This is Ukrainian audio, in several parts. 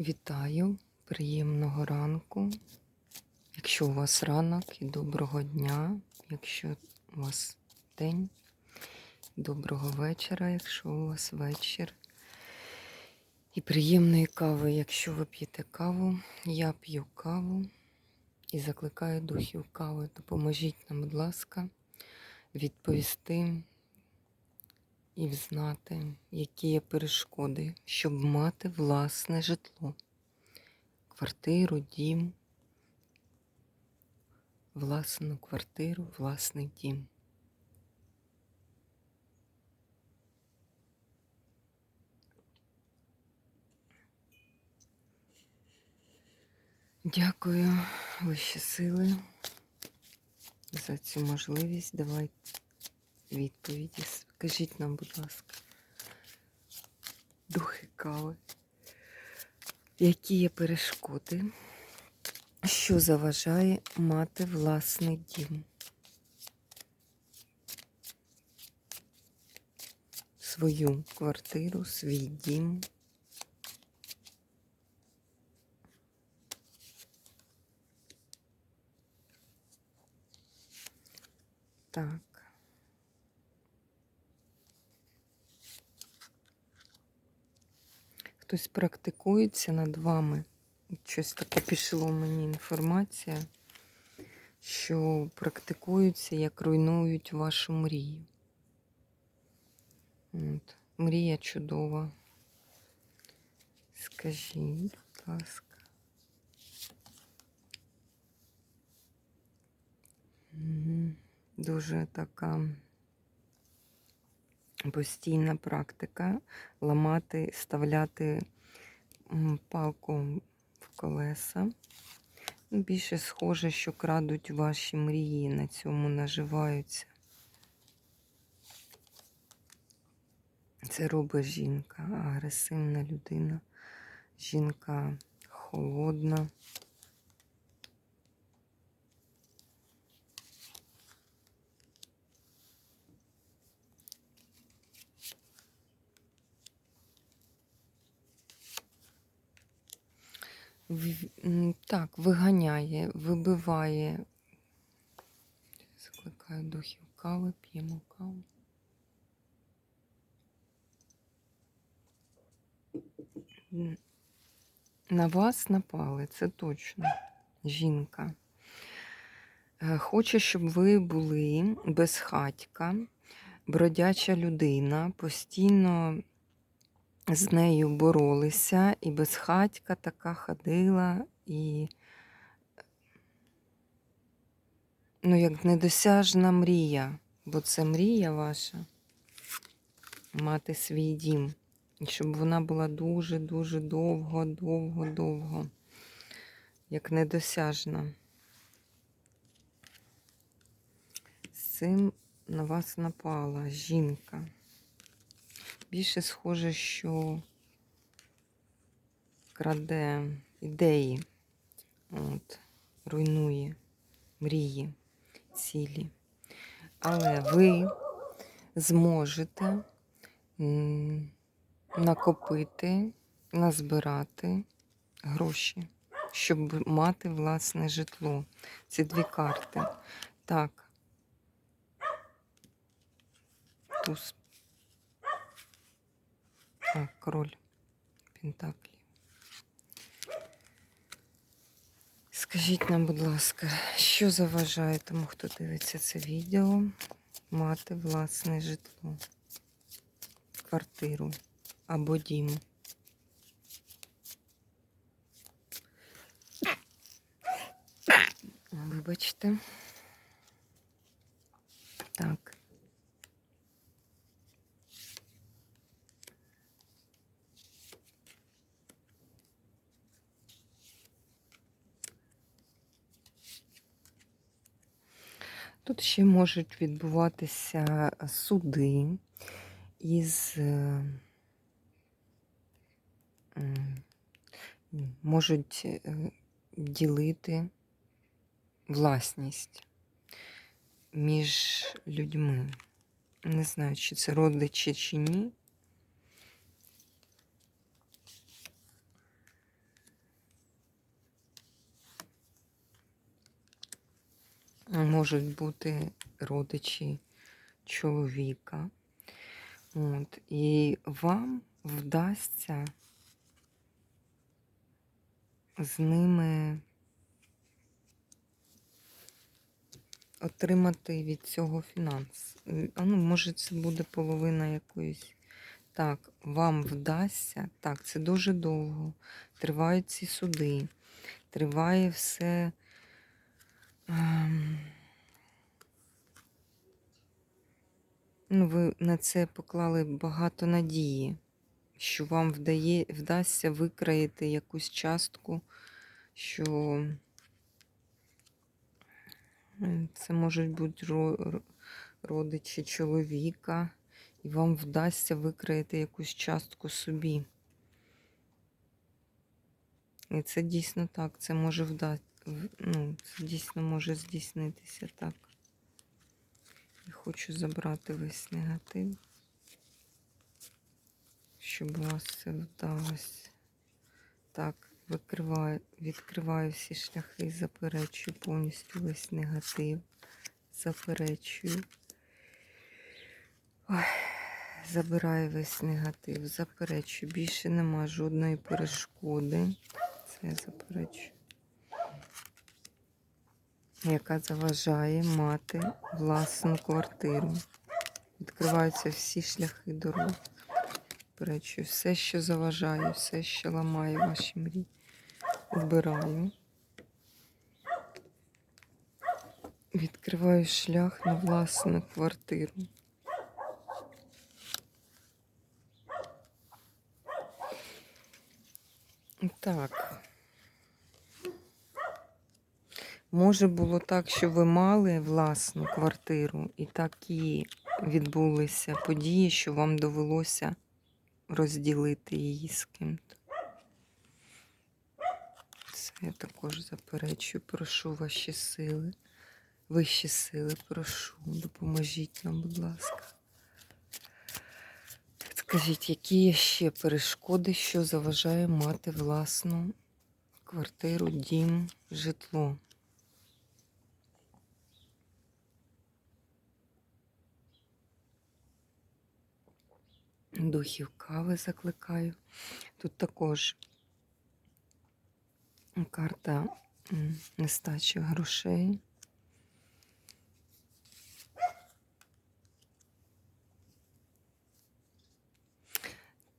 Вітаю, приємного ранку. Якщо у вас ранок і доброго дня, якщо у вас день, доброго вечора, якщо у вас вечір. І приємної кави, якщо ви п'єте каву, я п'ю каву і закликаю духів кави. Допоможіть нам, будь ласка, відповісти і взнати, які є перешкоди, щоб мати власне житло, квартиру, дім, власну квартиру, власний дім. Дякую, вищі сили, за цю можливість. Давайте відповіді. Скажіть нам, будь ласка, духи кави, які є перешкоди, що заважає мати власний дім? Свою квартиру, свій дім. Так. Хтось практикується над вами. Щось таке пішло мені інформація, що практикуються, як руйнують вашу мрію. От. Мрія чудова. Скажіть, будь ласка. Дуже така постійна практика ламати, вставляти палку в колеса. Ну, Більше схоже, що крадуть ваші мрії, на цьому наживаються. Це робить жінка, агресивна людина, жінка холодна. Так, виганяє, вибиває. Закликаю духів кави, п'ємо каву. На вас напали, це точно. Жінка. Е, Хоче, щоб ви були безхатька, бродяча людина, постійно з нею боролися, і безхатька така ходила, і ну, як недосяжна мрія, бо це мрія ваша мати свій дім. І щоб вона була дуже-дуже довго, довго, довго, як недосяжна. З цим на вас напала жінка. Більше схоже, що краде ідеї, от, руйнує мрії, цілі. Але ви зможете накопити, назбирати гроші, щоб мати власне житло. Ці дві карти. Так. Туз. Так, король Пентаклів. Скажіть нам, будь ласка, що заважає тому, хто дивиться це відео, мати власне житло, квартиру або дім? Вибачте. Так. Тут ще можуть відбуватися суди із е, можуть е, ділити власність між людьми. Не знаю, чи це родичі, чи ні. Можуть бути родичі чоловіка. От, і вам вдасться з ними отримати від цього фінанс. Ну, може, це буде половина якоїсь. Так, вам вдасться. Так, це дуже довго. Тривають ці суди. Триває все. Ну, ви на це поклали багато надії, що вам вдає, вдасться викраїти якусь частку, що це можуть бути ро- ро- родичі чоловіка, і вам вдасться викраїти якусь частку собі. І це дійсно так, це може вдати, ну, це дійсно може здійснитися так. І хочу забрати весь негатив, щоб у вас все вдалося. Так, викриваю, відкриваю всі шляхи, заперечую повністю весь негатив. Заперечую. Ой, забираю весь негатив, заперечую. Більше нема жодної перешкоди. Це я заперечую. Яка заважає мати власну квартиру. Відкриваються всі шляхи дороги. Заперечую, все, що заважає, все, що ламає ваші мрії. Убираю. Відкриваю шлях на власну квартиру. Так. Може було так, що ви мали власну квартиру, і такі відбулися події, що вам довелося розділити її з ким-то. Це я також заперечую, прошу ваші сили, вищі сили, прошу, допоможіть нам, будь ласка. Скажіть, які є ще перешкоди, що заважає мати власну квартиру, дім, житло? Духів кави закликаю. Тут також карта нестачі грошей.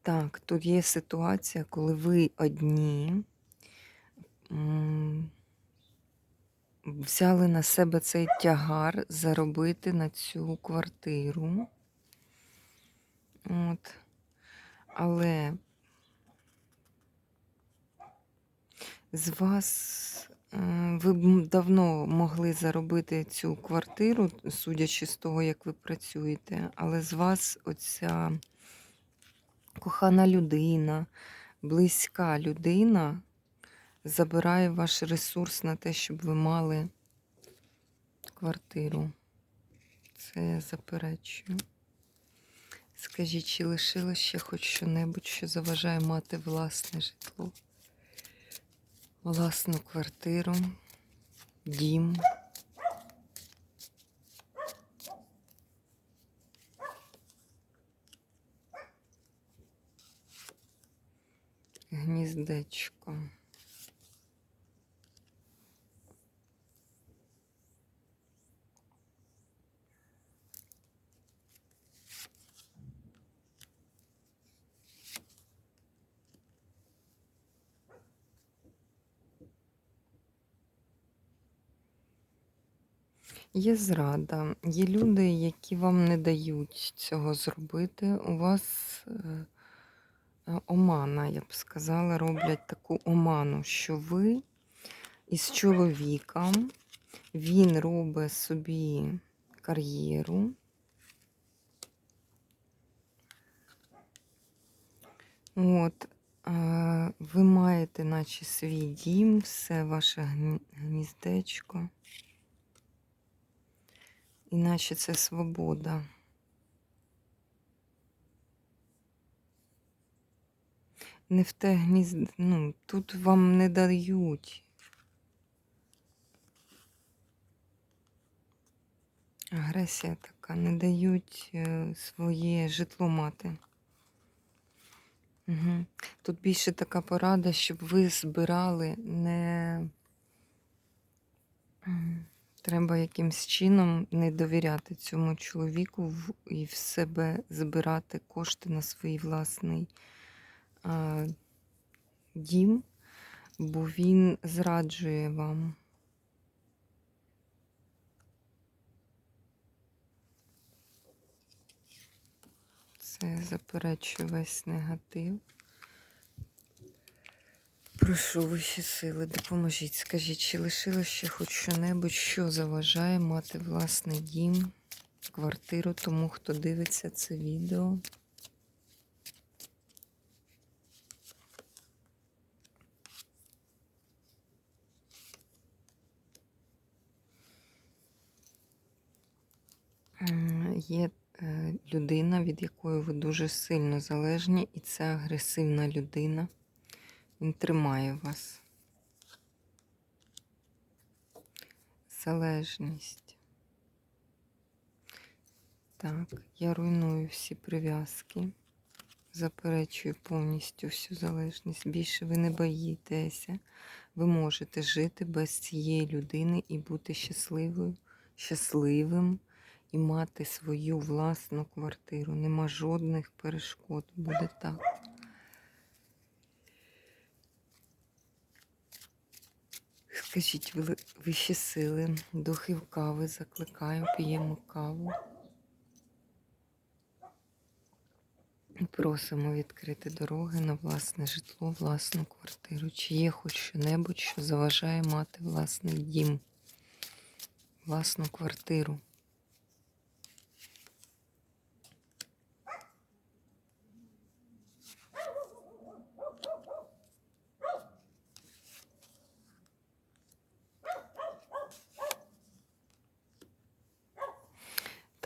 Так, тут є ситуація, коли ви одні взяли на себе цей тягар заробити на цю квартиру. От. Але з вас е, ви б давно могли заробити цю квартиру, судячи з того, як ви працюєте, але з вас оця кохана людина, близька людина забирає ваш ресурс на те, щоб ви мали квартиру. Це я заперечую. Скажіть, чи лишилось ще хоч що-небудь, що заважає мати власне житло, власну квартиру, дім? Гніздечко. Є зрада, є люди, які вам не дають цього зробити. У вас е, е, омана, я б сказала, роблять таку оману, що ви із чоловіком, він робить собі кар'єру. От, е, ви маєте, наче свій дім, все ваше гніздечко. Іначе це свобода. Не в те гнізд... ну, тут вам не дають. Агресія така, не дають е, своє житло мати. Угу. Тут більше така порада, щоб ви збирали не треба якимсь чином не довіряти цьому чоловіку і в себе збирати кошти на свій власний а, дім, бо він зраджує вам. Це заперечує весь негатив. Прошу вищі сили, допоможіть. Скажіть, чи лишилось ще хоч що-небудь, що заважає мати власний дім, квартиру тому, хто дивиться це відео? Є е, людина, від якої ви дуже сильно залежні, і це агресивна людина. Він тримає вас. Залежність. Так, я руйную всі прив'язки. Заперечую повністю всю залежність. Більше ви не боїтеся. Ви можете жити без цієї людини і бути щасливою, щасливим і мати свою власну квартиру. Нема жодних перешкод. Буде так. Скажіть, вищі сили, духів кави закликаю, п'ємо каву. Просимо відкрити дороги на власне житло, власну квартиру. Чи є хоч що-небудь, що заважає мати власний дім, власну квартиру.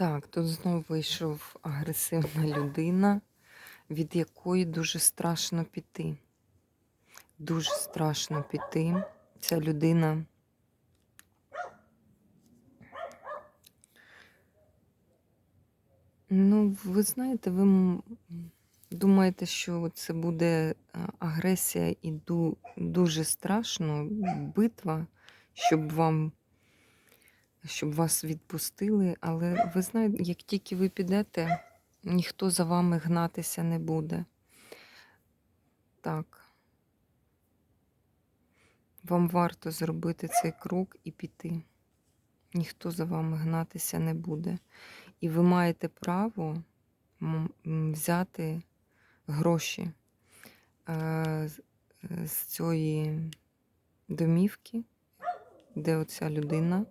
Так, тут знову вийшов агресивна людина, від якої дуже страшно піти. Дуже страшно піти. Ця людина. Ну, ви знаєте, ви думаєте, що це буде агресія і дуже страшно, битва, щоб вам щоб вас відпустили, але ви знаєте, як тільки ви підете, ніхто за вами гнатися не буде. Так. Вам варто зробити цей крок і піти. Ніхто за вами гнатися не буде. І ви маєте право взяти гроші е, е, з цієї домівки, де оця людина.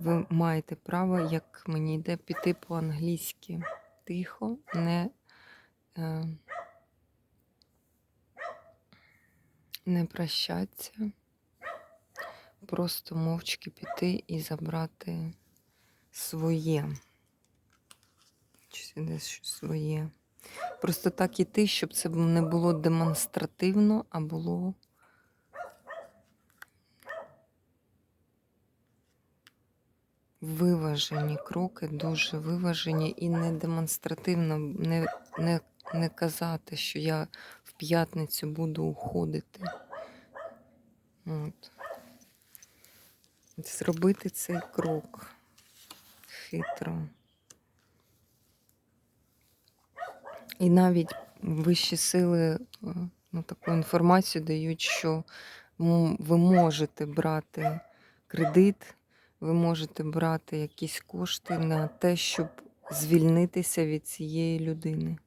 Ви маєте право, як мені йде, піти по-англійськи. Тихо, не, е, не прощаться. Просто мовчки піти і забрати своє. Чи десь своє. Просто так іти, щоб це не було демонстративно, а було. Виважені кроки, дуже виважені і не демонстративно не, не, не казати, що я в п'ятницю буду уходити. От. Зробити цей крок хитро. І навіть вищі сили е, ну, таку інформацію дають, що ви можете брати кредит, ви можете брати якісь кошти на те, щоб звільнитися від цієї людини.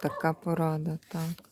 Така порада, так.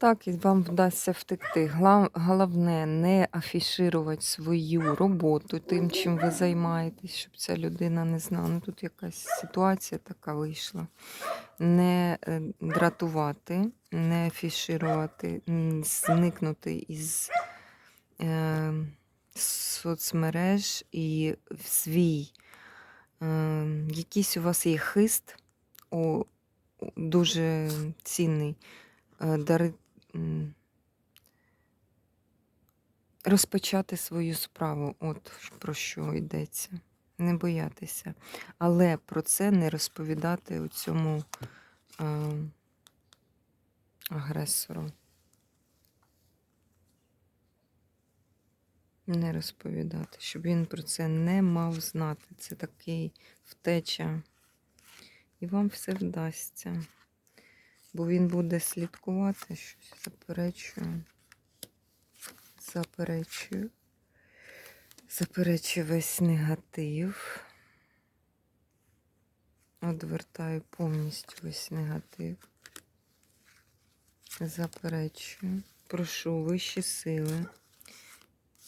Так, і вам вдасться втекти. Головне не афішувати свою роботу тим, чим ви займаєтесь, щоб ця людина не знала. Ну, тут якась ситуація така вийшла. Не е, дратувати, не афішувати, зникнути із е, соцмереж і в свій. Е, якийсь у вас є хист о, дуже цінний. е, Дари, м, розпочати свою справу. От про що йдеться. Не боятися. Але про це не розповідати у цьому е, агресору. Не розповідати, щоб він про це не мав знати. Це такий втеча. І вам все вдасться. Бо він буде слідкувати щось, заперечую. Заперечую. Заперечую весь негатив. Одвертаю повністю весь негатив. Заперечую. Прошу вищі сили,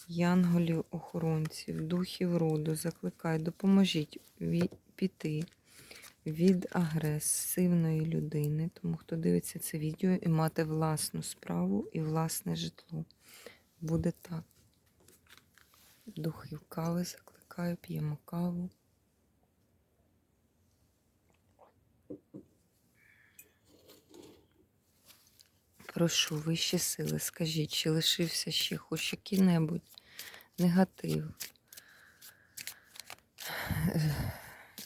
янголів, охоронців, духів роду, закликаю, допоможіть піти від агресивної людини, тому хто дивиться це відео і мати власну справу і власне житло. Буде так. Духів кави закликаю, п'ємо каву. Прошу вищі сили, скажіть, чи лишився ще хоч який-небудь негатив,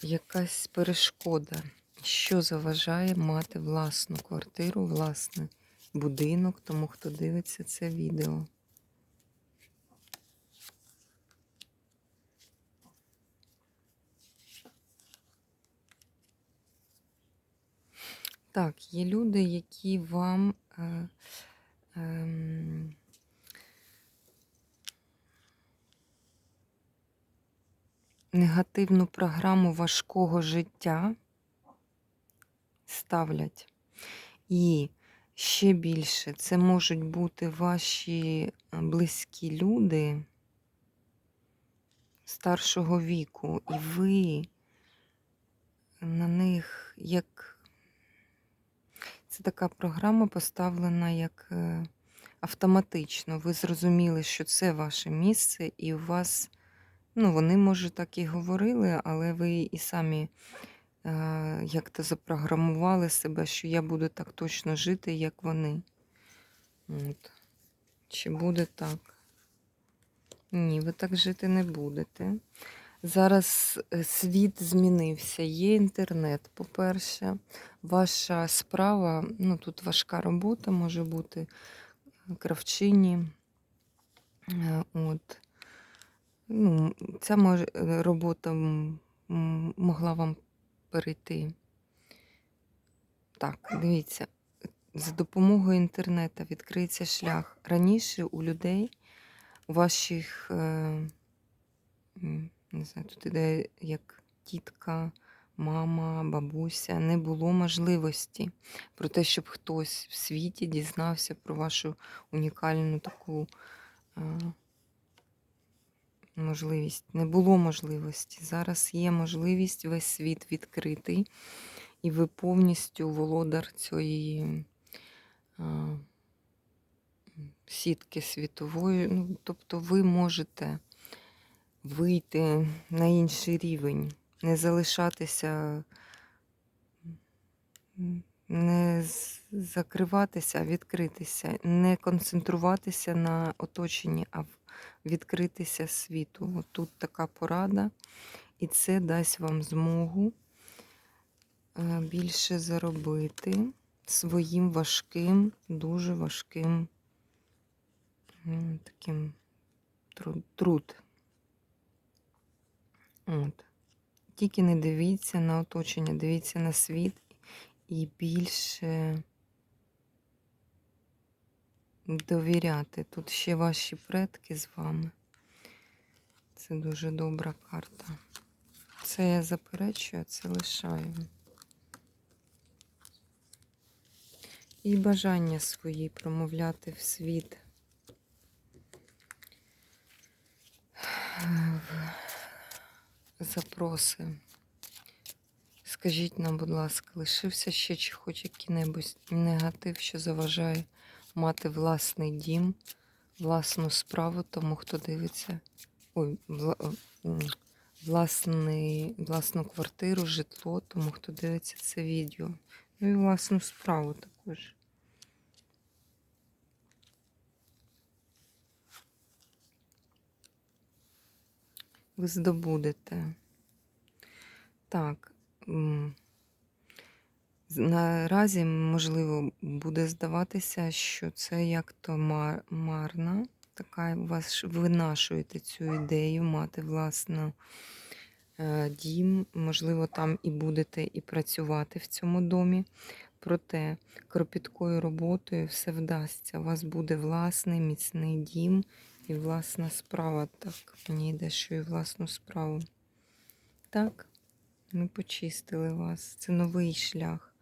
якась перешкода, що заважає мати власну квартиру, власний будинок, тому хто дивиться це відео. Так, є люди, які вам е, ем, негативну програму важкого життя ставлять. І ще більше це можуть бути ваші е, близькі люди старшого віку, і ви на них як це така програма поставлена як е, автоматично. Ви зрозуміли, що це ваше місце, і у вас, ну, вони, може, так і говорили, але ви і самі е, як-то запрограмували себе, що я буду так точно жити, як вони. От. Чи буде так? Ні, ви так жити не будете. Зараз е, світ змінився. Є інтернет, по-перше. Ваша справа, ну тут важка робота може бути, кравчині. Е, От. Ну, ця е, робота могла вам перейти. Так, дивіться, за допомогою інтернету відкриється шлях. Раніше у людей, ваших, е, не знаю, тут іде як тітка, мама, бабуся, не було можливості про те, щоб хтось в світі дізнався про вашу унікальну таку е, можливість. Не було можливості. Зараз є можливість, весь світ відкритий, і ви повністю володар цієї е, сітки світової. Ну, тобто ви можете вийти на інший рівень, не залишатися, не закриватися, а відкритися, не концентруватися на оточенні, а відкритися світу. От тут така порада, і це дасть вам змогу е, більше заробити своїм важким, дуже важким таким труд. От. Тільки не дивіться на оточення, дивіться на світ і більше довіряти. Тут ще ваші предки з вами. Це дуже добра карта. Це я заперечую, а це лишаю. і бажання свої промовляти в світ. Запроси. Скажіть нам, будь ласка, лишився ще чи хоч який-небудь негатив, що заважає мати власний дім, власну справу тому, хто дивиться. Ой, вла- власний, власну квартиру, житло, тому хто дивиться це відео. Ну і власну справу також. Ви здобудете. Так. Наразі, можливо, буде здаватися, що це як то мар- марна. Така вас ж- ви нашуєте цю ідею мати власну е, дім. Можливо, там і будете і працювати в цьому домі. Проте кропіткою роботою все вдасться. У вас буде власний міцний дім і власна справа. Так, мені йде, що і власну справу. Так, ми почистили вас. Це новий шлях.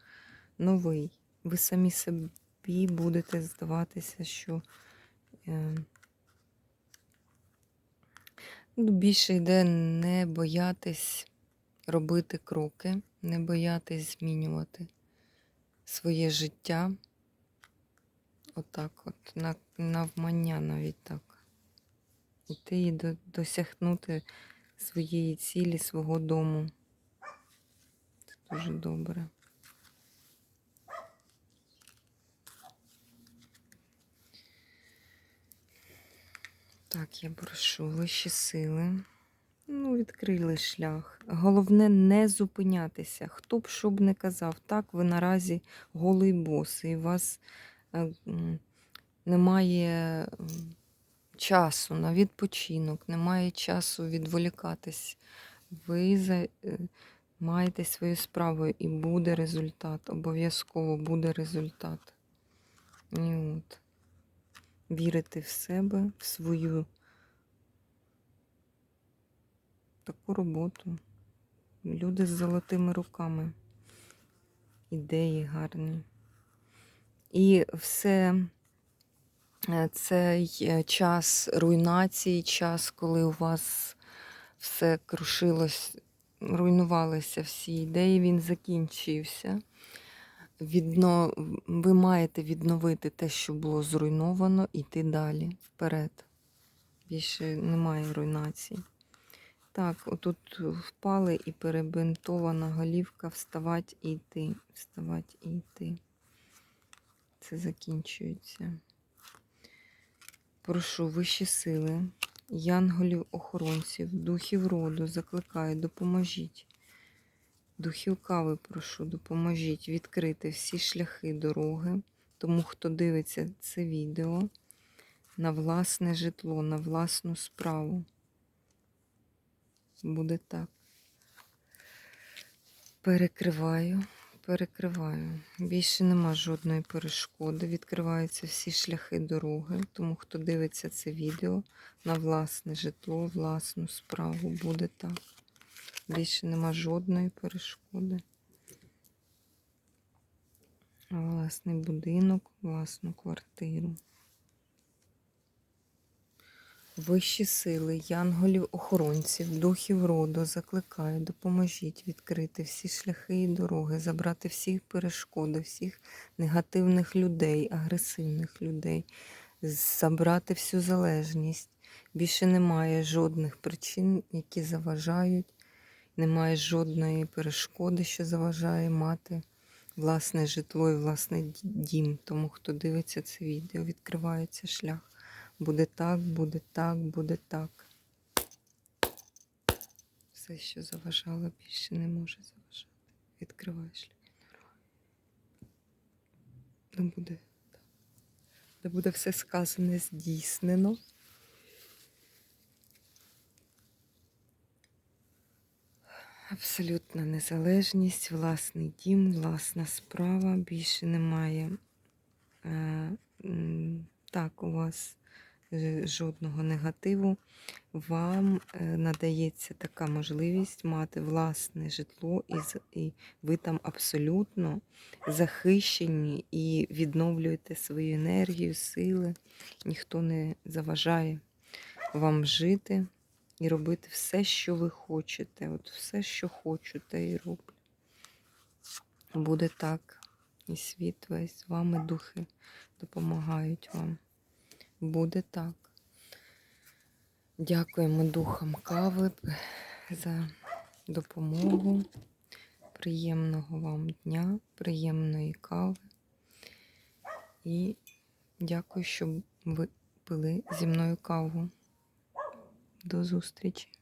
Новий. Ви самі собі будете здаватися, що е, більше йде не боятись робити кроки, не боятись змінювати своє життя. Отак, от, на, навмання навіть так. Іти і до, досягнути своєї цілі, свого дому. Це дуже добре. Так, я прошу вищі сили. Ну, відкрили шлях. Головне не зупинятися. Хто б що б не казав, так, ви наразі голий бос, і у вас е, немає часу на відпочинок, немає часу відволікатись. Ви е, маєте свою справу і буде результат. Обов'язково буде результат. І от. Вірити в себе, в свою таку роботу. Люди з золотими руками. Ідеї гарні. І все е, цей е, час руйнації, час, коли у вас все крушилось, руйнувалися всі ідеї, він закінчився. Відно... Ви маєте відновити те, що було зруйновано, і йти далі, вперед. Більше немає руйнації. Так, отут впали і перебинтована голівка, вставать і йти, вставать і йти. Це закінчується. Прошу вищі сили, янголів, охоронців, духів роду, закликаю, допоможіть. Духів кави, прошу, допоможіть відкрити всі шляхи дороги, тому хто дивиться це відео на власне житло, на власну справу. Буде так. Перекриваю, перекриваю. Більше нема жодної перешкоди. Відкриваються всі шляхи дороги. Тому хто дивиться це відео на власне житло, власну справу, буде так. Більше нема жодної перешкоди. Власний будинок, власну квартиру. Вищі сили, янголів, охоронців, духів роду закликаю, допоможіть відкрити всі шляхи і дороги, забрати всі перешкоди, всіх негативних людей, агресивних людей, забрати всю залежність. Більше немає жодних причин, які заважають, немає жодної перешкоди, що заважає мати власне житло і власний дім. Тому хто дивиться це відео, відкривається шлях. Буде так, буде так, буде так. Все, що заважало, більше не може заважати. Відкривай шлях. Да буде. Да буде все сказане здійснено. Абсолютна незалежність, власний дім, власна справа. Більше немає. Е, так, у вас жодного негативу. Вам е, надається така можливість мати власне житло, і ви там абсолютно захищені і відновлюєте свою енергію, сили. Ніхто не заважає вам жити і робити все, що ви хочете. От все, що хочете, і роблю. Буде так. І світ весь з вами духи допомагають вам. Буде так. Дякуємо духам кави за допомогу. Приємного вам дня, приємної кави. І дякую, що ви пили зі мною каву. До зустрічі!